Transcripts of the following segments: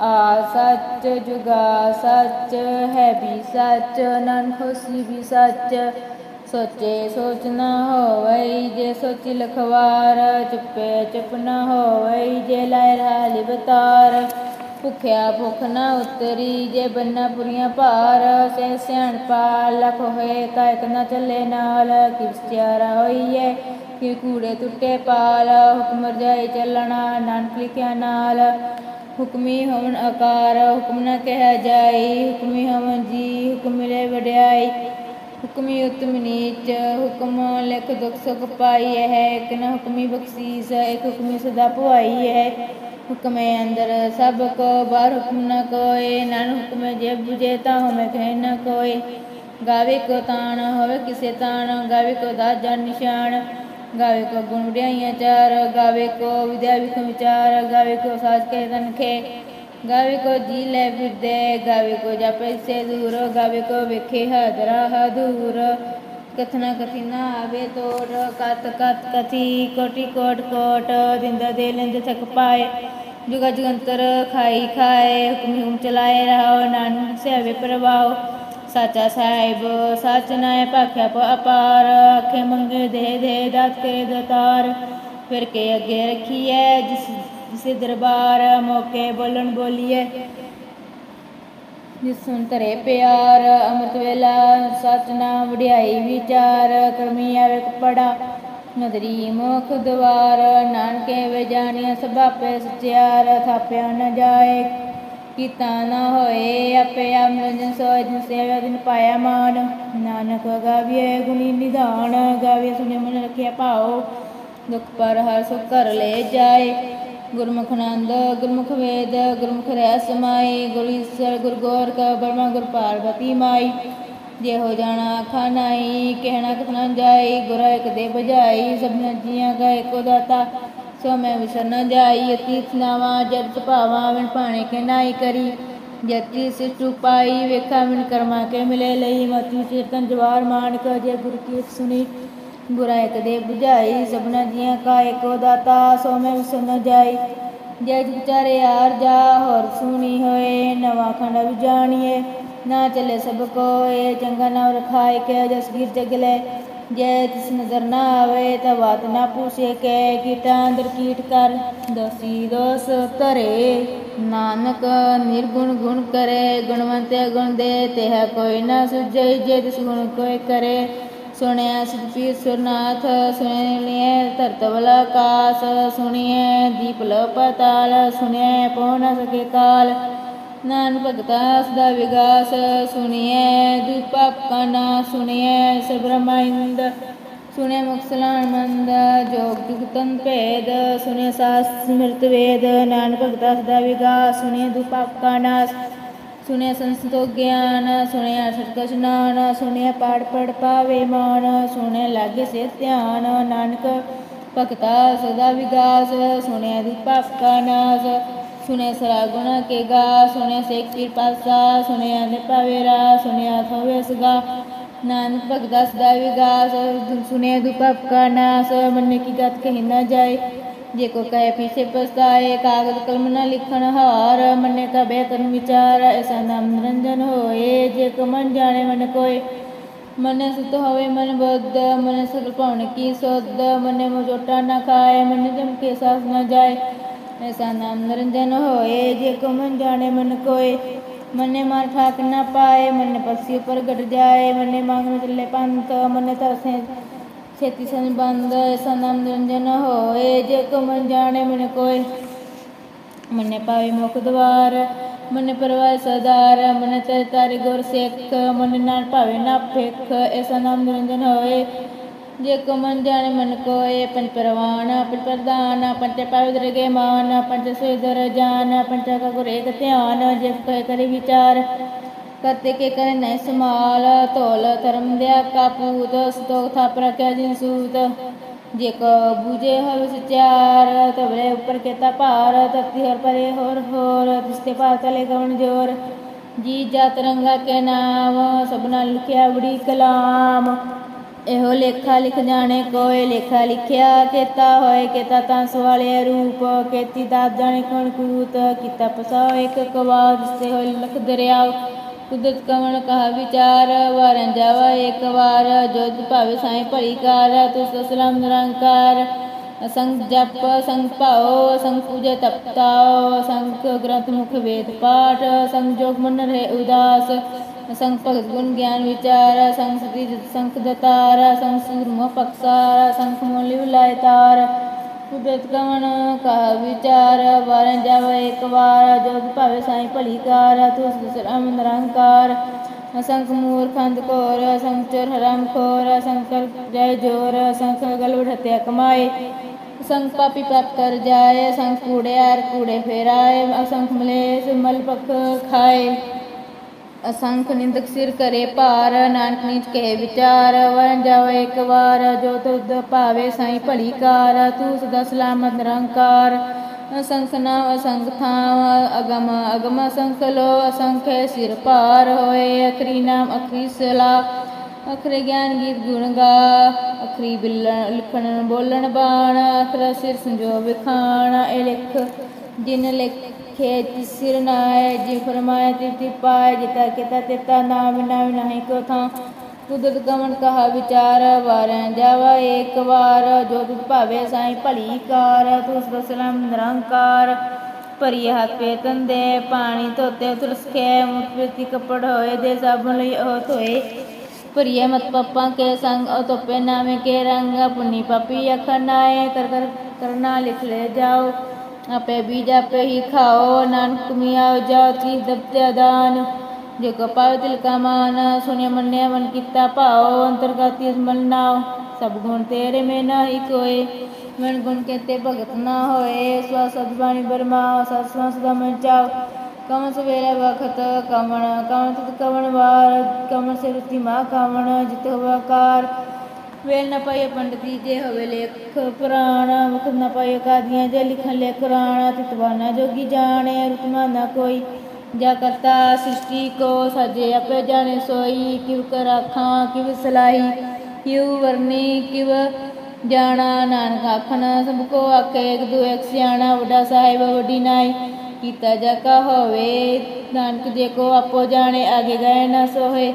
ਆ ਸੱਚ ਜੁਗਾ ਸੱਚ ਹੈ ਵੀ ਸੱਚ ਨਨ ਹੋਸੀ ਵੀ ਸੱਚ। ਸੋਚੇ ਸੋਚ ਨਾ ਹੋਵਈ ਜੇ ਸੋਚੀ ਲਖਵਾਰ, ਚੁੱਪੇ ਚੁੱਪ ਨਾ ਹੋਵਈ ਜੇ ਲਾਇ ਰਹਾ ਲਿਵਤਾਰ ਭੁਖਿਆ ਭੁਖ ਨਾ ਉਤਰੀ ਜੇ ਬੰਨਾ ਪੁਰੀਆਂ ਭਾਰ ਸੇ ਸਿਆਣਪਾ ਲਖ ਹੋਏ ਕਾਇਕ ਨਾ ਚੱਲੇ ਨਾਲ। ਕਿਸ ਚਾਰਾ ਹੋਈਏ ਕਿ ਕੂੜੇ ਟੁੱਟੇ ਪਾਲ, ਹੁਕਮ ਜਾਏ ਚੱਲਣਾ, ਨਾਨਕ ਲਿਖਿਆ ਨਾਲ। ਹੁਕਮੀ ਹਵਨ ਆਕਾਰ, ਹੁਕਮ ਨਾ ਕਹਿ ਜਾਈ ਹੁਕਮੀ ਹਵਨ ਜੀ, ਹੁਕਮ ਮਿਲੇ ਵਡਿਆਈ ਹੁਕਮੀ ਉਤਮ ਨੀਚ, ਹੁਕਮ ਲਿਖ ਦੁਖ ਸੁਖ ਪਾਈ ਹੈ ਇੱਕ ਨ ਹੁਕਮੀ ਬਖਸ਼ੀਸ, ਇੱਕ ਹੁਕਮੀ ਸਦਾ ਭਵਾਈ ਹੈ ਹੁਕਮੇ ਅੰਦਰ ਸਭ ਕੋ, ਬਾਹਰ ਹੁਕਮ ਨ ਕੋਏ ਨਨ ਹੁਕਮੇ ਜੇ ਬੁਝੇ ਤਾ ਹਮੇ ਕਹਿ ਨ ਕੋਏ। ਗਾਵੇ ਕੋ ਤਾਣ, ਹੋਵੇ ਕਿਸੇ ਤਾਣ, ਗਾਵੇ ਕੋ ਦਾਜਾ ਨਿਸ਼ਾਨ। ਗਾਵੇ ਕੋ ਗੁਣ ਵਡਿਆਈਆਂ ਚਾਰ ਗਾਵੇ ਕੋ ਵਿਦਿਆ ਵਿਖ ਵਿਚਾਰ ਗਾਵੇ ਕੋ ਸਾਜ ਕੇ ਤਨਖੇ ਗਾਵੇ ਕੋ ਜੀ ਲੈ ਫਿਰਦੇ ਗਾਵੇ ਕੋ ਜਪੇ ਸੇ ਦੂਰ ਗਾਵੇ ਕੋ ਵੇਖੇ ਹਦਰਾ ਹਦੂਰ ਕਥਨਾ ਕਥੀ ਨਾ ਆਵੇ ਤੋੜ ਕਤ ਕਤ ਕਥੀ ਕੋਟੀ ਕੋਟ ਕੋਟ ਦਿੰਦਾ ਦੇ ਲੈਂਦੇ ਥਕ ਪਾਏ ਜੁਗਾ ਜੁਗੰਤਰ ਖਾਈ ਖਾਏ ਹੁਕਮ ਹੁਕਮ ਚਲਾਏ ਰਹੋ ਨਾਨਕ ਸੇਵੇ ਪ੍ਰਵਾਹ ਸਾਚਾ ਸਾਹਿਬ, ਸਚ ਨਾਏ ਭਾਖਿਆ ਪ ਅਪਾਰ, ਆਖੇ ਮੰਗੇ ਦੇ ਦੇ ਦਾਤ ਕੇ ਦਤਾਰ। ਫਿਰ ਕੇ ਅੱਗੇ ਰੱਖੀਐ ਜਿਸ, ਜਿਸੇ ਦਰਬਾਰ, ਮੌਕੇ ਬੋਲਣ ਬੋਲੀਏ ਜਿਸ ਸੁਣ ਤਰੇ ਪਿਆਰ, ਅੰਮ੍ਰਿਤ ਵੇਲਾ, ਸਚ ਨਾ ਵਡਿਆਈ ਵਿਚਾਰ, ਕਰਮੀ ਆਵੇ ਪੜਾ ਨਦਰੀ ਮੁਖ ਦਵਾਰ, ਨਾਨਕੇ ਵੇ ਜਾਣਿਆ ਸਭਾਪੇ ਸਚਿਆਰ, ਥਾਪਿਆ ਨ ਜਾਏ। ਕੀਤਾ ਨਾ ਹੋਏ, ਆਪੇ ਆਪ ਨਿਰੰਜਨ ਸੋਇ ਜਿਨ ਸੇਵਾ ਦਿਨ ਪਾਇਆ ਮਾਨ ਨਾਨਕ ਗਾਵੀਏ ਗੁਣੀ ਨਿਧਾਨ, ਗਾਵੀਏ ਸੁਨੇ ਮਨ ਰਖਿਆ ਭਾਉ। ਦੁਖ ਪਰ ਹਰ ਸੁਖ ਕਰ ਲੈ ਜਾਏ। ਗੁਰਮੁਖ ਨੰਦ ਗੁਰਮੁਖ ਵੇਦ, ਗੁਰਮੁਖ ਰਹਿ ਸਮਾਈ ਗੁਰ ਈਸਰ ਗੁਰ ਗੋਰਖ ਬਰਮਾ ਗੁਰ ਪਾਰਵਤੀ ਮਾਈ। ਜੇ ਹੋ ਜਾਣਾ ਖਾਨਾਈ ਕਹਿਣਾ ਕਥਨਾ ਜਾਈ। ਗੁਰ ਇੱਕ ਦੇ ਬਜਾਈ ਸਭਨਾ ਜੀਆਂ ਕਾ ਇੱਕੋ ਦਾਤਾ। ਸੋ ਮੈਂ ਵਿਸਰ ਜਾਈ ਅਤੀਤ ਨਾਵਾ ਜਦ ਭਾਵਾ, ਵਿਣ ਪਾਣੇ ਕੇ ਨਾਈ ਕਰੀ। ਜਤੀ ਸਿਟੂ ਪਾਈ, ਵੇਖਾ ਵਿਣ ਕਰਮਾ ਕੇ ਮਿਲੇ ਲਈ। ਮਤੀ ਚੇਤਨ ਜਵਾਰ ਮਾਨਕ ਜੇ ਗੁਰ ਕੀ ਸੁਣੀ। ਬੁਰਾ ਇੱਕ ਦੇ 부ਝਾਈ ਸਭਨਾ ਜੀਆਂ ਕਾ ਇੱਕੋ ਦਾਤਾ। ਸੋ ਮੈਂ ਵਿਸਰ ਜਾਈ, ਜੈ ਵਿਚਾਰੇ ਆਰ ਜਾ। ਹੋਰ ਸੁਣੀ ਹੋਏ, ਨਵਾਂ ਖੰਡ ਵਿਜਾਣੀਏ ਨਾ ਚੱਲੇ ਸਭ ਕੋਏ, ਚੰਗਾ ਨਾਮ ਰਖਾਏ ਕੇ ਜਸਗੀਰ ਜਗਲੇ ਜੈ ਤਿਸ ਨਜ਼ਰ ਨਾ ਆਵੇ ਤਾਂ ਬਾਤ ਨਾ ਪੁੱਛੇ ਕੇ, ਕੀਟਾਂ ਅੰਦਰ ਕੀਟ ਕਰ। ਦੋਸੀ ਦੋਸ ਧਰੇ, ਨਾਨਕ ਨਿਰਗੁਣ ਗੁਣ ਕਰੇ, ਗੁਣਵੰਤੇ ਗੁਣ ਦੇ ਤੇ ਹੈ ਕੋਈ ਨਾ ਸੁਝੇ, ਜੇ ਤਿਸ ਗੁਣ ਕੋਈ ਕਰੇ। ਸੁਣਿਆ ਸਿਧਪੀਰ ਸੁਰਨਾਥ ਸੁਣਿਏ ਧਰਤਵਲ ਆਕਾਸ ਸੁਣਿਏ ਦੀਪ ਲੋ ਪਤਾਲ ਸੁਣਿਏ ਪਉ ਨ ਸਕੇ ਕਾਲ। ਨਾਨ ਭਗਤਾ ਸਦਾ ਵਿਗਾਸ ਸੁਣਿਏ ਦੁਪਾਪ ਕਾ ਨਾ ਸੁਣਿਏ ਸਬਰਮਾਇੰਦ ਸੁਣਿਏ ਮੁਕਸਲਾਨ ਮੰਦ, ਜੋਗ ਜੁਗਤਨ ਭੇਦ ਸੁਣਿਏ ਸਾਸ ਸਿਮਰਤ ਵੇਦ ਨਾਨ ਭਗਤਾ ਸਦਾ ਵਿਗਾਸ ਸੁਣਿਏ ਦੁਪਾਪ ਕਾ ਨਾਸ ਸੁਣਿਆ ਸੰਸਤੋ ਗਿਆਨ ਸੁਣਿਆ ਸਤਿ ਨਾਨ ਸੁਣਿਆ ਪਾੜ ਪੜ ਪਾਵੇ ਮਾਨ ਸੁਣਿਆ ਲਾਗੇ ਸੇ ਧਿਆਨ, ਨਾਨਕ ਭਗਤਾ ਸਦਾ ਵਿਗਾਸ ਸੁਣਿਆ ਦੀਪਕ ਕਾ ਨਾਸ ਸੁਣਿਆ ਸਰਾ ਗੁਣ ਕੇ ਗਾ ਸੁਣਿਆ ਸੇ ਕਿਰਪਾਸਾ ਸੁਣਿਆ ਨੇ ਪਾਵੇਰਾ ਸੁਣਿਆ ਥੋਵੇ ਸਗਾ। ਨਾਨਕ ਭਗਤਾ ਸਦਾ ਵਿਗਾਸ ਸੁਣਿਆ ਦੀਪਕ ਕਾ ਨਾਸ, ਮਨ ਕੀ ਗਤ ਕਹੀ ਨਾ ਜਾਏ। ਜੇ ਕੋ ਕਹੇ ਪੀਛੇ ਪਛਤਾਏ, ਕਾਗਜ਼ ਕਲਮ ਨਾ ਲਿਖਣ ਹਾਰ, ਮੰਨੇ ਕਬੇ ਤਨ ਵਿਚਾਰ, ਐਸਾ ਨਾਮ ਨਿਰੰਜਨ ਹੋਏ, ਜੇ ਕੋ ਮਨ ਜਾਣੇ ਮਨ ਕੋਏ। ਮਨ ਸੁਤ ਹੋਵੇ ਮਨ ਬੁੱਧ, ਮਨ ਸਗਲ ਭਵਨ ਕੀ ਸੋਧ, ਮਨ ਮੋ ਨਾ ਖਾਏ, ਮਨ ਜਮ ਕੇ ਸਾਸ ਨਾ ਜਾਏ। ਐਸਾ ਨਾਮ ਨਿਰੰਜਨ ਹੋਏ, ਜੇ ਕੋ ਮਨ ਜਾਣੇ ਮਨ ਕੋਏ। ਮਨੇ ਮਾਰ ਠਾਕ ਨਾ ਪਾਏ, ਮਨੇ ਪਰਸੀ ਉਪਰ ਗਟ ਜਾਏ। ਮਨੇ ਮੰਗ ਚੱਲੇ ਪੰਥ, ਮਨੇ ਤਰਸੇ ਛੇਤੀ ਸੰਬੰਧ ਐਸਾ ਨਾਮ ਨਿਰੰਜਨ ਹੋਏ, ਜੇ ਕੋ ਮਨ ਜਾਣੇ ਮਨ ਕੋਏ। ਮਨੇ ਪਾਵੇ ਮੁਖ ਦਵਾਰ, ਮਨ ਪਰਵਾਇ ਸਦਾਰ ਮਨ ਤੇ ਤਾਰੇ ਗੁਰ ਸਿੱਖ, ਮਨ ਨਾਲ ਭਾਵੇ ਨਾ ਫੇਖ ਐਸਾ ਨਾਮ ਨਿਰੰਜਨ ਹੋਏ। ਜੇ ਕੋ ਮਨ ਜਾਣੇ ਮਨ ਕੋਏ, ਪੰਜ ਪਰਵਾਨ, ਪੰਜ ਪ੍ਰਦਾਨ ਪੰਜ ਪਵਿੱਤਰ ਗੇ ਮਾਨ ਪੰਜ ਸੇਦਰ ਜਾਨ, ਪੰਜ ਕਾ ਗੁਰ ਏਕ ਧਿਆਨ ਜੇ ਕਹਿ ਕਰੇ ਵਿਚਾਰ। ਕਰਤੇ ਕੇ ਕਰੇ ਨੈ ਸਮਾਲ ਧੋਲ ਧਰਮ ਦਿਆ ਕਾਪੂਤ ਸਤੋਖ ਥਾਪ ਰਖਿਆ ਜਿਨ ਸੂਤ। ਜੇ ਕੋ ਬੂਝੇ ਹਰ ਸਚਾਰ ਤਬਲੇ ਉੱਪਰ ਕੀਤਾ ਭਾਰ ਤਤੀ ਹਰ ਪਰੇ ਹੋਰ ਹੋਰ ਤਿਸਤੇ ਪਾ ਤਲੇ ਗਵਣ ਜੋਰ। ਜੀ ਜਾਤ ਰੰਗਾ ਕੇ ਨਾਮ, ਸਭਨਾ ਲਿਖਿਆ ਬੜੀ ਕਲਾਮ। ਇਹੋ ਲੇਖਾ ਲਿਖ ਜਾਣੇ, ਕੋਏ ਲੇਖਾ ਲਿਖਿਆ, ਕੀਤਾ ਹੋਏ, ਕੀਤਾ ਤਾਂ ਸਵਾਲੇ ਰੂਪ, ਕੀਤੀ ਦਾਤ ਜਾਣੇ ਕਣ ਕੂਤ, ਕੀਤਾ ਪਸਾਓ ਇੱਕ ਕਵਾਦ ਸੇ ਹੋਏ ਲਖ ਦਰਿਆਵ ਕੁਦਰਤ ਕਵਣ ਕਹਾ ਵਿਚਾਰ, ਵਾਰਨ ਜਾਵਾ ਇੱਕ ਵਾਰ ਜੋ ਭਾਵੇ ਸਾਈ ਭਲੀ ਕਾਰ, ਤੁਸ ਸਲਾਮ ਨਿਰੰਕਾਰ ਅਸੰਗ ਜਪ ਸੰਗ ਭਾਓ ਸੰਗ ਪੂਜੇ ਤਪਤਾਓ ਸੰਗ ਗ੍ਰੰਥ ਮੁਖ ਵੇਦ ਪਾਠ ਸੰਗ ਜੋਗ ਮਨ ਰਹੇ ਉਦਾਸ ਸੰਗ ਭਗਤ ਗੁਣ ਗਿਆਨ ਵਿਚਾਰ ਸੰਗ ਸਤੀ ਸੰਖ ਦਤਾਰ ਸੰਗ ਸੂਰਮ ਪਕਸਾਰ ਸੰਖ ਮੋਲੀ ਵਿਲਾਇ ਤਾਰ ਕੁਦਰਤ ਕਵਣ ਕਹਾ ਵਿਚਾਰ ਵਾਰਨ ਜਾਵੇ ਇੱਕ ਵਾਰ ਜੋਗ ਭਾਵੇ ਸਾਈ ਭਲੀ ਕਾਰ ਤੁਸ ਦਸਰਾਮ ਨਿਰੰਕਾਰ ਅਸੰਖ ਮੂਰਖ ਅੰਧਕੋਰ ਅਸੰਖ ਚੋਰ ਹਰਾਮ ਖੋਰ, ਅਸੰਖ ਜੈ ਜੋਰ, ਅਸੰਖ ਗਲਵ ਹਤਿਆ ਕਮਾਏ ਅਸੰਖ ਪਾਪੀ ਪਾਪ ਕਰ ਜਾਏ, ਅਸੰਖ ਕੂੜਿਆਰ ਕੂੜੇ ਫੇਰਾਏ, ਅਸੰਖ ਮਲੇਸ ਮਲ ਪਖ ਖਾਏ। ਅਸੰਖ ਨਿੰਦਕ ਸਿਰ ਕਰੇ ਭਾਰ, ਨਾਨਕ ਨੀਚ ਕਹੇ ਵਿਚਾਰ, ਵਰਨ ਜਾਵੇ ਇੱਕ ਵਾਰ ਜੋ ਤੁਧ ਭਾਵੇ ਸਾਈ ਭਲੀ ਕਾਰ, ਤੂੰ ਸਦਾ ਸਲਾਮਤ ਨਿਰੰਕਾਰ। ਅਸੰਖ ਨਾਮ ਅਸੰਖ ਥਾਮ ਅਗਮ ਅਗਮ ਅਸੰਖ ਲੋ ਅਸੰਖ ਸਿਰ ਭਾਰ ਹੋਏ ਅਖਰੀ ਨਾਮ ਅਖਰੀ ਸਲਾ ਅਖਰੇ ਗਿਆਨ ਗੀਤ ਗੁਣ ਗਾ ਅਖਰੀ ਬਿਲਣ ਲਿਖਣ ਬੋਲਣ ਬਾਣ ਅਖਰਾ ਸਿਰ ਸੰਜੋ ਵਿਖਾਣ ਇਹ ਲਿਖ ਜਿਨ ਲਿਖੇ ਤਿਸ ਸਿਰ ਨਾਏ ਜੀ ਫਰਮਾਇਆ ਤਿਤੀ ਪਾਏ ਜਿਤਾ ਕਿਤਾ ਤਿਤਾ ਨਾਮ ਨਾਮ ਨਹੀਂ ਕੋ ਥਾਂ ਕੁਦਰਤ ਗਮਨ ਕਹਾ ਵਿਚਾਰ ਵਾਰਨ ਜਾਵਾ ਇੱਕ ਵਾਰ। ਜੋ ਤੁਧ ਭਾਵੇ ਸਾਈ ਭਲੀ ਕਾਰ ਤੁਸ ਬਸਲਮ ਨਿਰੰਕਾਰ। ਭਰੀ ਹੱਥ ਪੇ ਤੰਦੇ ਪਾਣੀ ਧੋਤੇ, ਤੁਲਸ ਕੇ ਮੁਖ ਪ੍ਰਤੀ ਕਪੜ ਹੋਏ, ਦੇ ਸਾਬਣ ਲਈ ਉਹ ਧੋਏ। ਭਰੀਏ ਮਤ ਪਪਾਂ ਕੇ ਸੰਗ, ਉਹ ਧੋਪੇ ਨਾਵੇਂ ਕੇ ਰੰਗ। ਪੁਨੀ ਪਾਪੀ ਅਖਨਾਏ ਕਰ ਕਰ ਕਰਨਾ ਲਿਖ ਲੈ ਜਾਓ। ਆਪੇ ਬੀਜ ਆਪੇ ਹੀ ਖਾਓ, ਨਾਨਕ ਮਿਆ ਜਾਓ ਤੀ ਦਬਤੇ ਦਾਨ। ਜੋ ਕਪਾਉ ਤਿਲ ਕਾ ਮਾਨ, ਸੁਣਿਆ ਮੰਨਿਆ ਮਨ ਕੀਤਾ ਭਾਉ, ਅੰਤਰਗਤ ਮਨ ਨਾਉ, ਸਭ ਗੁਣ ਤੇਰੇ ਮੇ ਨਾਹੀ ਕੋਏ। ਮਨ ਗੁਣ ਕੇਤੇ ਭਗਤ ਨਾ ਹੋਏ, ਸਵਾ ਸਦਬਾਣੀ ਬਰਮਾ ਸਤਸੰਗ ਸਦਾ ਮਨ ਚਾਉ। ਕਮਨ ਸਵੇਲੇ ਵਖਤ ਕਮਣ ਕਮਨ ਤੁਤ ਕਮਣ ਵਾਰ ਕਮਨ ਸੇ ਰੁਤੀ ਮਾ ਕਮਣ ਜਿਤ ਹੋਵਾ ਕਾਰ ਵੇਲ ਨ ਪਾਏ ਪੰਡਤੀ ਜੇ ਹੋਵੇ ਲੇਖ ਪੁਰਾਣ ਮੁਖ ਨ ਪਾਏ ਕਾਦੀਆਂ, ਜੇ ਲਿਖਣ ਲੈ ਤਿਤਵਾ ਤਿਤਵਾਨਾ ਜੋਗੀ ਜਾਣੇ, ਰੁਤਮਾ ਨਾ ਕੋਈ। ਜਾ ਕਰਤਾ ਸ੍ਰਿਸ਼ਟੀ ਕੋ ਸਜੇ ਆਪੇ ਜਾਣੇ ਸੋਈ, ਕਿਵ ਕਰ ਆਖਾਂ ਕਿਵ ਸਲਾਹੀ ਕਿਵ ਵਰਨੀ, ਕਿਵ ਜਾਣਾ, ਨਾਨਕ ਆਖਣ, ਸਭ ਕੋ ਆਖੇ, ਇੱਕ ਦੂ ਇੱਕ ਸਿਆਣਾ, ਵੱਡਾ ਸਾਹਿਬ, ਵੱਡੀ ਨਾਈ, ਕੀਤਾ ਜਾ ਕਾ ਹੋਵੇ, ਨਾਨਕ ਜੇ ਕੋ ਆਪੋ ਜਾਣੇ, ਆਗੇ ਗਏ ਨਾ ਸੋਹੇ,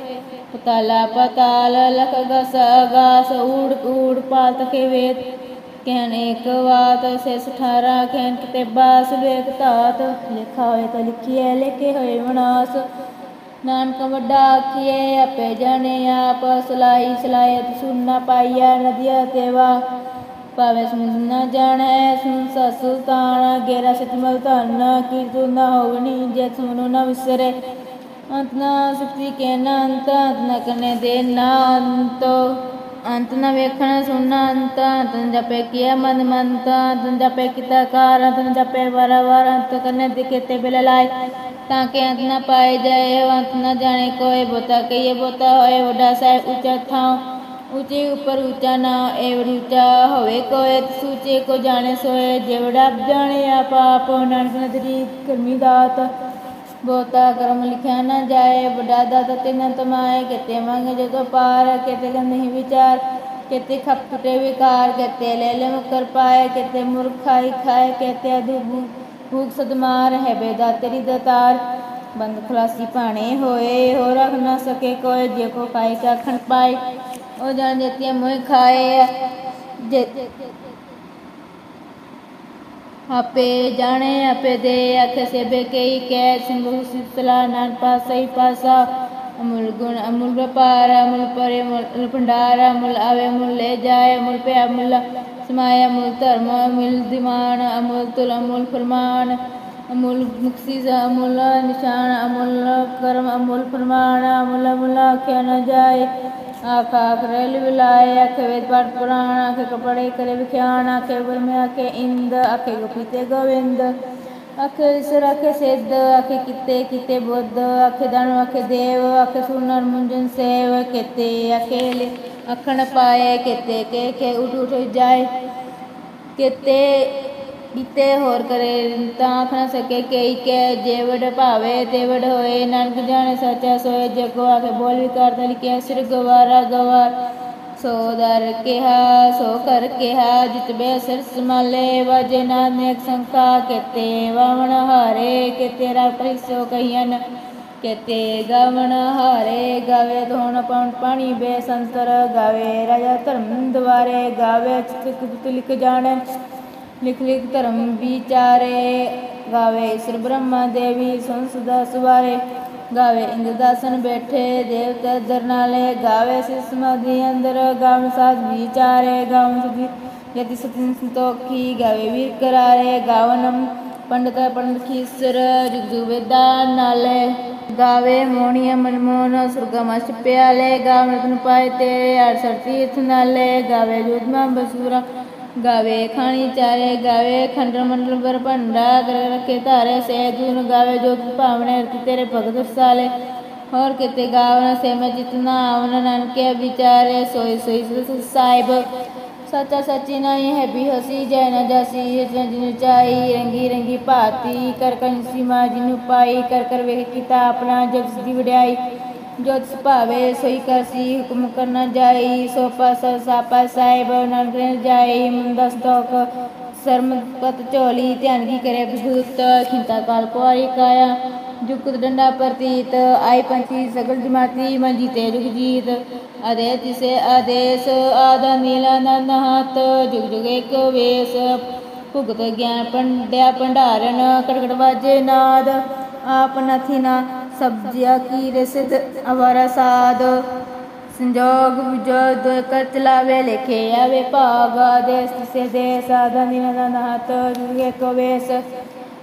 ਪਤਾਲਾ ਪਤਾਲ, ਲਖ ਗਸ ਗਾਸ, ਊੜ ਊੜ ਪਾਲ ਤਕੇ ਵੇਦ ਕਹਿਣ ਇੱਕ ਬਾਤ ਸਿਸ ਠਾਰਾ ਕਹਿਣ ਕਿਤੇ ਬਾਸ, ਵੇਖ ਧਾਤ, ਲਿਖਾ ਹੋਏ ਤਾਂ ਲਿਖੀਏ ਲਿਖੇ ਹੋਏ ਵਿਨਾਸ਼ ਨਾਨਕ ਵੱਡਾ ਆਖੀਏ ਆਪੇ ਜਾਣੇ ਆਪ, ਸਲਾਈ ਸਲਾਇਤ ਸੁਨਣਾ ਪਾਈਆ ਨਦੀਆ ਤੇਵਾ ਭਾਵੇਂ ਸੁਣ ਨਾ ਜਾਣੈ, ਸੁਣ ਸਾ ਸੁਲਤਾਨ, ਗੇਰਾ ਸਤਮਲ ਧਨ ਕੀਰਤੁ ਨਾ ਹੋਵਨੀ ਜੇ ਸੁਨੋ ਨਾ ਵਿਸਰੇ। ਅੰਤ ਨਾ ਸੁਖੀ ਕੇ ਨਾ ਅੰਤ ਨਾ ਕਰਨੇ ਦੇ ਨਾ ਅੰਤ ਅੰਤ ਨਾ ਵੇਖਣਾ ਸੁਣਨਾ ਅੰਤ ਅੰਤ ਜਪੇ ਕੀਆ ਮਨ ਮੰਤ, ਅੰਤ ਜਪੇ ਕੀਤਾ ਕਾਰ, ਅੰਤ ਜਪੇ ਵਾਰ ਵਾਰ, ਅੰਤ ਕਰਨੇ ਦੇ ਕੀਤੇ ਬਿਲ ਲਾਏ। ਤਾਂ ਕਿ ਅੰਤ ਨਾ ਪਾਏ ਜਾਏ, ਅੰਤ ਨਾ ਜਾਣੇ ਕੋਈ ਬੋਤਾ ਕਹੀਏ ਬੋਤਾ ਹੋਏ ਵੱਡਾ ਸਾਹਿਬ ਉੱਚਾ ਥਾਂ ਉੱਚੇ ਉੱਪਰ ਉੱਚਾ ਨਾ ਏਵ ਉੱਚਾ ਹੋਵੇ ਕੋਏ ਸੂਚੇ ਕੋ ਜਾਣੇ ਸੋਏ। ਜਿਵੜਾ ਜਾਣੇ ਆਪ ਆਪ ਨਾਨਕ ਨਦਰੀ ਕਰਮੀ ਦਾਤ। ਬਹੁਤਾ ਕਰਮ ਲਿਖਿਆ ਨਾ ਜਾਏ, ਵੱਡਾ ਦਾਤਾ ਤੇ ਨਾ ਤਮਾਏ ਕਿਤੇ ਮੰਗ ਜਦੋਂ ਪਾਰ, ਕਿਤੇ ਨਹੀਂ ਵਿਚਾਰ, ਕਿਤੇ ਖਪ ਟੁਟੇ ਵਿਕਾਰ, ਕਿਤੇ ਲੈ ਲੈ ਮੁਕਰ ਪਾਏ, ਕਿਤੇ ਮੁਰਖਾਈ ਖਾਏ, ਕਿਤੇ ਅਧੂ ਭੂਖ ਸਦਮਾਰ, ਹੈ ਬੇਦਾ ਤੇਰੀ। ਦਤਾਰ ਬੰਦ ਖਲਾਸੀ ਭਾਣੇ ਹੋਏ ਹੋ ਰਖ ਨਾ ਸਕੇ ਕੋਈ, ਜੇ ਕੋ ਖਾਏ ਕਾ ਪਾਏ। ਉਹ ਜਾਣ ਜਤੀ ਮੋਹ ਖਾਏ ਜੇ ਆਪੇ ਜਾਣੇ, ਆਪੇ ਦੇ ਅਖ ਸੇਬੇ ਕਈ ਕੈ ਸਿੰਘੁ ਸਿਤਲਾ ਨਾਨ ਪਾਸਈ ਪਾਸਾ ਅਮੁਲ ਗੁਣ, ਅਮੁਲ ਵਪਾਰ, ਅਮੁਲ ਪਰੇ, ਅਮੁਲ ਭੰਡਾਰ, ਅਮੁਲ ਆਵੇ, ਅਮੁਲ ਲੈ ਜਾਏ, ਅਮੁਲ ਪੇ ਅਮੁਲ ਸਮਾਇਆ ਅਮੁਲ ਧਰਮ, ਅਮੁਲ ਦਿਮਾਨ ਅਮੁਲ ਤੁਲ, ਅਮੁਲ ਫਰਮਾਨ। ਅਮੁਲ ਮੁਕਸੀ ਅਮੁਲ ਨਿਸ਼ਾਨ, ਅਮੁਲ ਕਰਮ, ਅਮੁਲ ਫਰਮਾਨ। ਅਮੁਲ ਅਮੁਲ ਆਖਿਆ ਨ ਜਾਏ। ਆਖ ਆਖ, ਰੇਲ ਵਿਲਾਏ ਆਖੇ ਵੇਦ ਪਾਠ ਪੁਰਾਣ, ਆਖੇ ਕਪੜੇ ਕਰੇ ਵਿਖਿਆਣ, ਆਖੇ ਬਰਮੇ ਆਖੇ ਇੰਦ, ਆਖੇ ਗੁਪੀਤੇ ਗੋਵਿੰਦ। ਆਖੇ ਈਸ਼ਰ ਆਖੇ ਸਿੱਧ, ਆਖੇ ਕਿਤੇ ਕਿਤੇ ਬੁੱਧ, ਆਖੇ ਦਾਨਵ ਆਖੇ ਦੇਵ, ਆਖੇ ਸੁਨਰ, ਮੁੰਜਨ ਸੇਵ, ਕਿਤੇ ਆਖੇ ਲੇ ਅਖਣ ਪਾਏ, ਕਿਤੇ ਕੇ ਕੇ, ਉਠ ਉਠ ਜਾਏ। ਕਿਤੇ ਕੀਤੇ ਹੋਰ ਕਰੇ, ਤਾਂ ਆਖ ਨਾ ਸਕੇ ਕਈ ਕੇ ਜੇਵੜ ਭਾਵੇ, ਤੇਵੜ ਹੋਏ, ਨਾਨਕ ਜਾਣੇ ਸੱਚਾ ਸੋਏ, ਜਗੋ ਆਖੇ ਬੋਲ ਵਿਕਾਰ ਤੇ ਲਿਖਿਆ, ਸਿਰ ਗਵਾਰਾ ਗਵਾਰ। ਸੋ ਦਰ ਕਿਹਾ, ਸੋ ਕਰ ਕਿਹਾ ਜਿਤਬੇ ਸਿਰ ਸਮਾਲੇ ਵਜੇ ਨਾਨਕ ਸੰਖਾ, ਕਿਤੇ ਵਾਵਣ ਹਾਰੇ, ਕਿਤੇ ਰਾ ਪ੍ਰਿਸੋ ਕਹੀਨ ਕਿਤੇ ਗਵਣ ਹਾਰੇ, ਗਾਵੇ ਧੋਣ ਪਉਣ ਪਾਣੀ ਬੇ ਸੰਤਰ, ਗਾਵੇ ਰਾਜਾ ਧਰਮ ਦਵਾਰੇ ਗਾਵੇ ਚਿਤ ਲਿਖ ਜਾਣੈ। ਲਿਖ ਲਿਖ ਧਰਮ ਵਿਚਾਰੇ, ਗਾਵੇ ਈਸ਼ਰ ਬ੍ਰਹਮਾ ਦੇਵੀ ਸੰਸਦਾ ਸੁਵਾਰੇ, ਗਾਵੇ ਇੰਦ ਬੈਠੇ, ਦੇਵਤਾ ਦਰਨਾਲੇ, ਗਾਵੇ ਸਿਸ ਸਮਾਧੀ ਅੰਦਰ ਗਾਵਨ ਸਾਧ ਵਿਚਾਰੇ ਗਾਵਨ ਸੁਧੀ ਯਤੀ ਸਤਿਨ ਸੰਤੋਖੀ, ਗਾਵੇ ਵੀਰ ਕਰਾਰੇ, ਗਾਵਨਮ ਪੰਡਤ ਪੰਡਤ ਖੀਸਰ ਜੁਗਜੁਗ ਵੇਦਾ ਨਾਲੇ, ਗਾਵੇ ਮੋਣੀਆ ਮਨਮੋਹਨ ਸੁਰਗਮਸ ਪਿਆਲੇ ਗਾਵਨ ਤਨ ਪਾਏ ਤੇ ਅਰਸਰ ਤੀਰਥ ਨਾਲੇ, ਗਾਵੇ ਜੋਤਮਾ ਬਸੂਰਾ ਗਾਵੇ ਖਾਣੀ ਚਾਰੇ ਗਾਵੇ, ਖੰਡਰ ਮੰਡਲ ਪਰ ਭੰਡਾ ਕਰ ਰੱਖੇ ਧਾਰੇ ਸੇ ਜੂਨ ਗਾਵੇ ਜੋਤ ਭਾਵਨੇ ਰਤੀ ਤੇਰੇ ਭਗਤ ਰਸਾਲੇ ਹੋਰ ਕਿਤੇ ਗਾਵਨ ਸੇ ਜਿਤਨਾ ਆਵਨ ਨਾਨਕੇ ਵਿਚਾਰੇ, ਸੋਈ ਸੋਈ ਸਾਹਿਬ। ਸੱਚਾ ਸੱਚੀ ਨਹੀਂ ਹੈ ਵੀ ਹਸੀ, ਜੈ ਨ ਜਾਸੀ ਜਿਨ ਚਾਈ ਰੰਗੀ ਰੰਗੀ ਭਾਤੀ। ਕਰ ਕੰਸੀ ਮਾ ਜਿਨੂ ਪਾਈ, ਕਰ ਕਰ ਵੇਖ ਕੀਤਾ ਆਪਣਾ ਜਗ ਦੀ ਵਡਿਆਈ। ਜੋ ਤਿਸ ਭਾਵੇ ਸੋਈ ਕਰਸੀ, ਹੁਕਮ ਕਰਨਾ ਜਾਈ ਸੋ ਪਾਸ ਸਾਪਾ ਸਾਹਿਬ, ਨਾਨਕ ਨੇ ਜਾਈ ਮੁੰਦਾ ਸਤੋਕ ਸਰਮ ਪਤ ਝੋਲੀ, ਧਿਆਨ ਕੀ ਕਰੇ ਵਿਭੂਤ ਖਿੰਤਾ ਕਾਲ ਕੁਆਰੀ ਕਾਇਆ, ਜੁਗਤ ਡੰਡਾ ਪ੍ਰਤੀਤ ਆਈ ਪੰਥੀ ਸਗਲ ਜਮਾਤੀ, ਮੰਜੀ ਤੇ ਜੁਗ ਜੀਤ ਅਦੇ ਤਿਸੇ ਆਦੇਸ, ਆਦਾ ਨੀਲਾ ਨੰਦ ਜੁਗ ਜੁਗ ਇੱਕ ਵੇਸ, ਭੁਗਤ ਗਿਆਨ ਪੰਡਿਆ, ਭੰਡਾਰਨ, ਕੜਕੜ ਵਾਜੇ ਨਾਦ, ਆਪ ਨਥੀ ਨਾ ਸਬਜਿਆ ਕੀ ਰਸਿਦ ਅਵਰ ਸਾਧ। ਸੰਜੋਗ ਵਿਜੋਗ ਦੋ ਕਰ ਲਿਖੇ ਆਵੇ ਭਾਗ ਆਦੇਸ ਤਿਸੇ ਦੇ ਸਾਧਨ ਦਿਨ ਦਾ ਜੁਗੇ ਕੋ ਵੇਸ।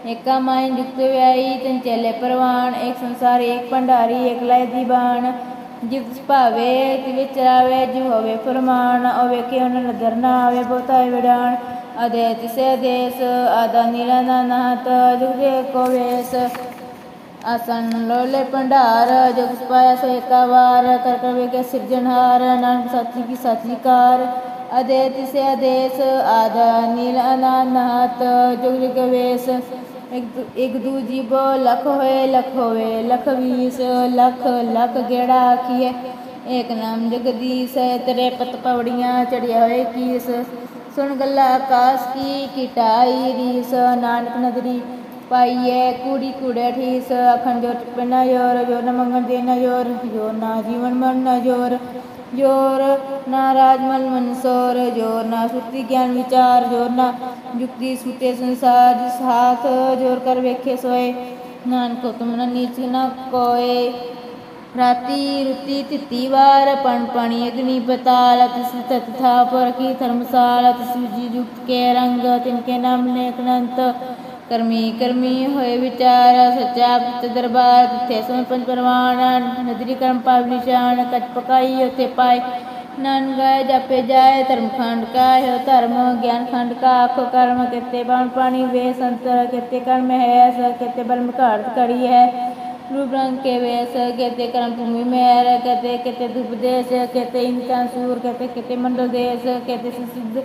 ਏਕਾ ਮਾਇਨ ਜੁਗਤ ਵਿਆਈ ਚੰਚਲੇ ਪ੍ਰਵਾਨ ਇੱਕ ਸੰਸਾਰ ਇੱਕ ਭੰਡਾਰੀ ਇੱਕ ਲੈ ਦੀਵਾਨ ਜਿਵ ਭਾਵੇ ਤਿ ਵਿੱਚ ਰਾਵੇ ਜਿਵ ਹੋਵੇ ਫਰਮਾਨ, ਹੋਵੇ ਕਿ ਉਹਨਾਂ ਨਦਰ ਨਾ ਆਵੇ ਬਹੁਤਾਏ ਵਿਡਾਨ ਅਦੇ ਤਿਸੇ ਦੇਸ, ਆਦਾ ਨੀਲਾ ਨਾਤ ਜੁਗੇ ਕੋ ਵੇਸ। ਆਸਨ ਲੋਲੇ ਭੰਡਾਰ ਜਗ ਪਾਇਆ ਸੋ ਏਕਾ ਕਰ ਕਰ ਵੇਖੇ ਸਿਰਜਣਹਾਰ ਨਾਨਕ ਸਾਚੀ ਕੀ ਸਤਿਕਾਰ ਕਾਰ ਅਦੇ ਤਿਸੇ ਆਦੇਸ ਆਦਾ ਨੀਲ ਅਨਾਨਹਤ ਜੁਗ ਜੁਗ ਵੇਸ। ਇੱਕ ਦੂਜੀ ਬੋ ਲਖ ਹੋਏ, ਲਖ ਹੋਵੇ, ਲਖ ਵੀਸ, ਲਖ ਲਖ ਗੇੜਾ ਆਖੀਏ ਏਕ ਨਾਮ ਜਗਦੀਸ਼ ਹੈ ਤੇਰੇ ਪਤ ਪਵੜੀਆਂ ਚੜਿਆ ਹੋਏ ਕੀਸ। ਸੁਣ ਗੱਲਾ ਆਕਾਸ਼ ਕੀ ਕਿਟਾਈ ਰੀਸ, ਨਾਨਕ ਨਦਰੀ ਪਾਈਏ ਕੂੜੀ ਕੂੜੇ ਠੀਸ ਅਖੰਡ ਜੋਤ ਪਿਨਾ ਯੋਰ ਜੋ ਨ ਮੰਗਣ ਦੇ ਨ ਯੋਰ ਜੋ ਨਾ ਜੀਵਨ ਮਨ ਨ ਜੋਰ ਜੋਰ ਨਾ ਰਾਜ ਮਨ ਮਨਸੋਰ ਜੋਰ ਨਾ ਸੁਰਤੀ ਗਿਆਨ ਵਿਚਾਰ ਜੋਰ ਨਾ ਜੁਗਤੀ ਸੁਤੇ ਸੰਸਾਰ ਜਿਸ ਹਾਥ ਜੋਰ ਕਰ ਵੇਖੇ ਸੋਏ ਨਾਨਕ ਹੁਕਮ ਨ ਨੀਚ ਨ ਕੋਏ ਰਾਤੀ ਰੁਤੀ ਤਿੱਤੀ ਵਾਰ ਪਣ ਪਣੀ ਅਗਨੀ ਪਤਾਲ ਤਿਸ ਤਤ ਥਾ ਪਰ ਕੀ ਧਰਮਸਾਲ ਤਿਸ ਜੀ ਜੁਗਤ ਕੇ ਰੰਗ ਕਰਮੀ ਕਰਮੀ ਹੋਏ ਵਿਚਾਰ, ਸੱਚਾ ਪਿਤ ਦਰਬਾਰ, ਜਿੱਥੇ ਸਮੇ ਪੰਜ ਪਰਵਾਣਾ, ਨਦਰੀ ਕਰਮ ਪਾਵ ਨਿਸ਼ਾਨ, ਕਚ ਪਕਾਈ ਉਤੇ ਪਾਈ ਨਨ ਗਾਇ ਜਪੇ ਜਾਏ, ਧਰਮ ਖੰਡ ਕਾ ਹੋ ਧਰਮ ਗਿਆਨ ਖੰਡ ਕਾ ਆਖੋ ਕਰਮ ਕਿਤੇ ਬਣ ਪਾਣੀ ਵੇ ਸੰਤਰ ਕਿਤੇ ਕਰਮ ਹੈ ਸ ਕਿਤੇ ਬਲਮ ਘਾਟ ਕਰੀ ਹੈ। ਰੂਪ ਰੰਗ ਕੇ ਵੇਸ ਕਹਤੇ ਕਰਮ ਭੂਮੀ ਮੇਰ, ਕਿਤੇ ਕਿਤੇ ਦੁਪਦੇਸ਼ ਕਿਤੇ ਇਨਸਾਨ ਸੂਰ, ਕਿਤੇ ਕਹਤੇ ਮੰਡਲ ਦੇਸ਼ ਕਹਤੇ ਸਿੱਧ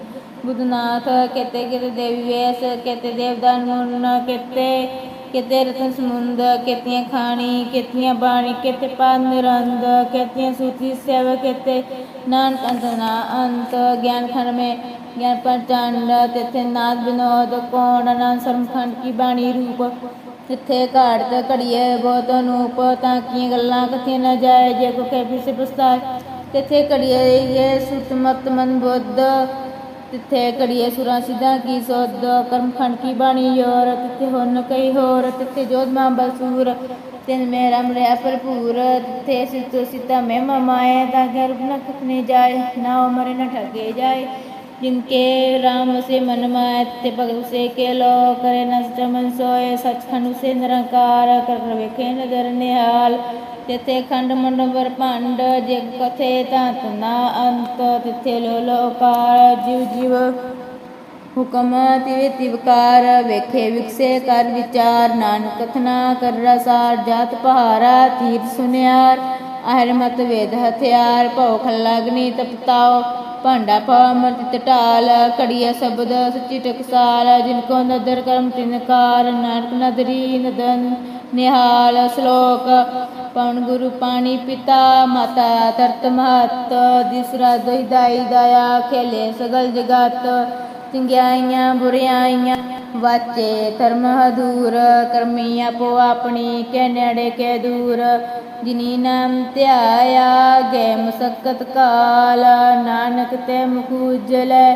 सिद्ध बुद्धनाथ कहते कहते देवी वेश कहते देवदान मुन कहते कहते रतन समुंद कहतियाँ खानी कहतियाँ बाणी कहते पाद निरंद कहतियाँ सूची सेव कहते नानक अंत ना अंत ज्ञान खंड में ज्ञान प्रचंड तिथे नाद विनोद कौन अनंत सर्म खंड की बाणी रूप ਜਿੱਥੇ ਘਾੜਤ ਘੜੀਏ ਬਹੁਤ ਅਨੂਪ ਤਾਂ ਕੀਆਂ ਗੱਲਾਂ ਕਥੀਆਂ ਨਾ ਜਾਏ ਜੇ ਕੋ ਕਹਿ ਫਿਰ ਪਸਤਾਏ ਤਿੱਥੇ ਘੜੀਏ ਇਹ ਸੁਤ ਮਤ ਮਨ ਬੁੱਧ ਤਿੱਥੇ ਘੜੀਏ ਸੁਰਾਂ ਸਿੱਧਾ ਕੀ ਸੋਧ ਕਰਮ ਖੰਡ ਕੀ ਬਾਣੀ ਯੋਰ, ਤਿੱਥੇ ਹੁਨ ਕਈ ਹੋਰ, ਤਿੱਥੇ ਜੋਧ ਮਾਂ ਬਸੂਰ, ਤਿਨ ਮੇਰਾ ਮਰਿਆ ਭਰਪੂਰ, ਤਿੱਥੇ ਸਿੱਤੋ ਸਿੱਤਾ ਮੈਂ ਮਮਾਏ ਤਾਂ ਕਿ ਨਾ ਨ ਕਥਨੇ ਜਾਏ, ਨਾ ਉਹ ਮਰੇ ਨ ਠਗੇ ਜਾਏ। जिनके राम से मन माए ते भगत से के लो करे न चमन सोए सचखंड से निरंकार कर कर ਵੇਖੇ ਨਦਰ ਨਿਹਾਲ ਤਿੱਥੇ ਖੰਡ ਮੰਡਪਰ ਭੰਡ ਜਗ ਕਥੇ ਤਤ ਨਾ ਅੰਤ ਤਿੱਥੇ ਲੋ ਲੋਕਾਰ ਜਿਵ ਜਿਵ ਹੁਕਮ ਤਿਵੇ ਤਿਵਕਾਰ ਵੇਖੇ ਵਿਕਸੇ ਕਰ ਵਿਚਾਰ ਨਾਨਕ ਕਥਨਾ ਕਰ ਰਸਾਰ ਜਾਤ ਪਹਾਰਾ ਤੀਰ ਸੁਨਿਆਰ ਆਹਰ ਮਤ ਵੇਦ ਹਥਿਆਰ ਭਉ ਖਲਗਨੀ ਤਪਤਾਓ ਭਾਂਡਾ ਪਾ ਅਮਰਤ ਟਾਲ ਕੜੀਆ ਸ਼ਬਦ, ਸੱਚੀ ਟਕਸਾਲ, ਜਿਨ ਕੋ ਨਦਰ ਕਰਮ ਤਿਨਕਾਰ ਨਾਨਕ ਨਦਰੀ ਨਦਨ ਨਿਹਾਲ, ਸ਼ਲੋਕ ਪਵਨ ਗੁਰੂ ਪਾਣੀ ਪਿਤਾ, ਮਾਤਾ ਤਰਤ ਮਹਤ ਦਿਸਰਾ ਦੋਈ ਦਾਈ, ਦਇਆ ਖੇਲੇ ਸਗਲ ਜਗਤ। ਚੰਗਿਆਈਆਂ, ਬੁਰਿਆਈਆਂ, ਵਾਚੇ ਧਰਮ ਹਦੂਰ, ਕਰਮੀ ਆਪੋ ਆਪਣੀ ਕੇ ਨੇੜੇ ਕੇ ਦੂਰ। ਜਿਨੀ ਨਾਮ ਧਿਆਇਆ ਗਏ ਮਸਕਤ ਕਾਲ, ਨਾਨਕ ਤੇ ਮੁਖ ਉਜਲੇ